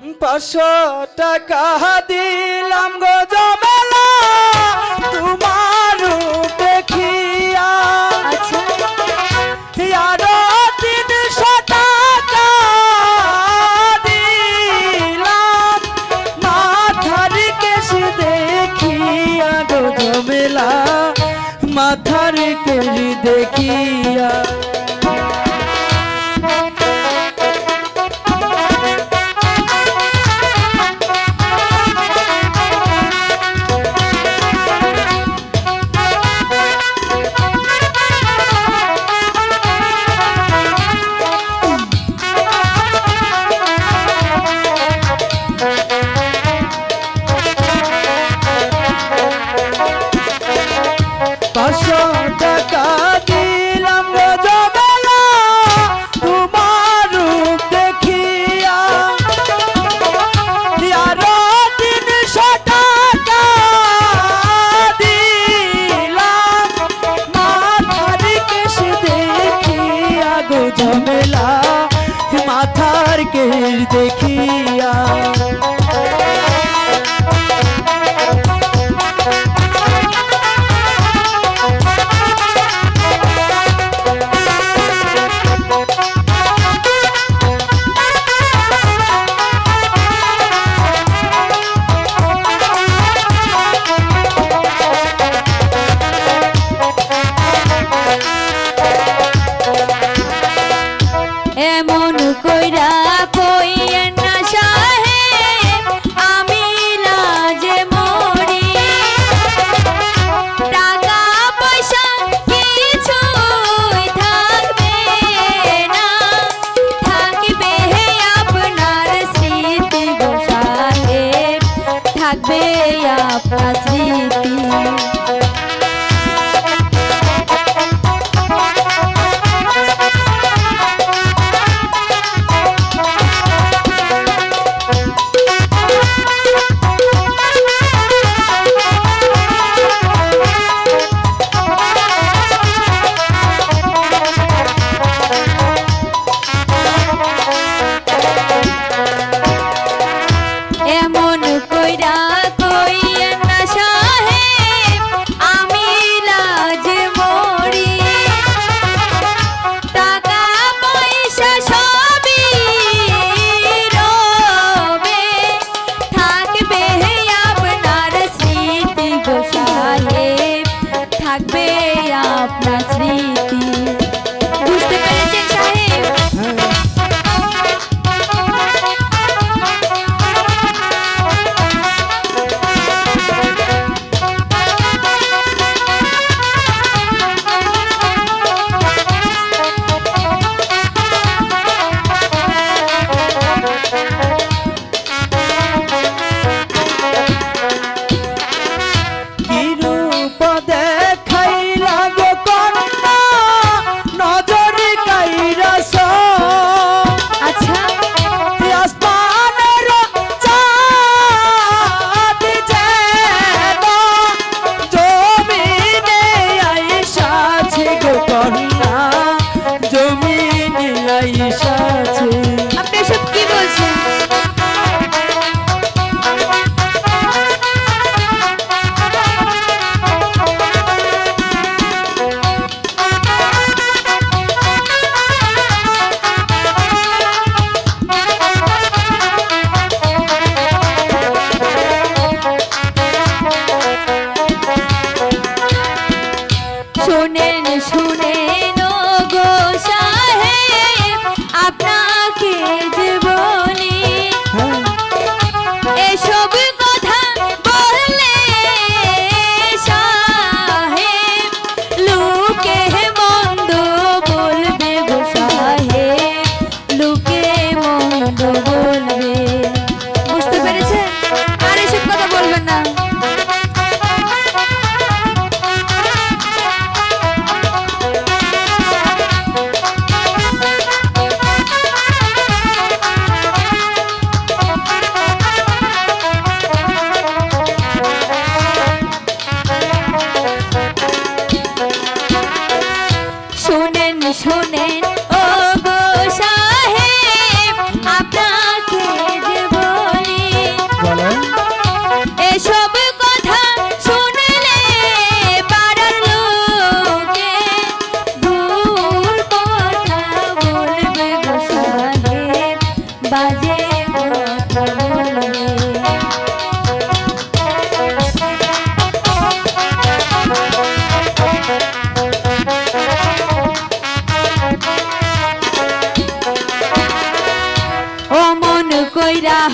পাঁচশো টাকা দিলাম গো জমেলা তোমার দেখিয়া আচ্ছা। আরও তিনশো টাকা দিলাম। মাথার কেশ দেখিয়া গো জমেলা মাথার কেশ দেখিয়া পাঁচশো টাকা দিলাম গো জমেলা তোমার রূপ দেখিয়া আরও তিনশো টাকা দিলাম। মাথার কেশ দেখিয়া গো ঝমেলা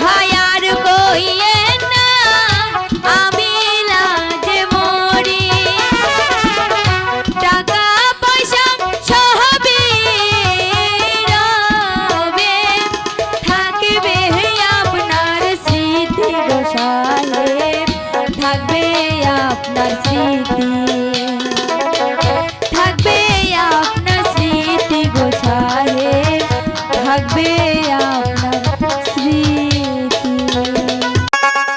হায়ার কইয়ে না, আমি লাজে টাকা পয়সা সহবে রবে, থাকবে আপনার স্মৃতি গো সাহেব থাকবে আপনার স্মৃতি। থাকবে আপনার স্মৃতি গো থাকবে আপনার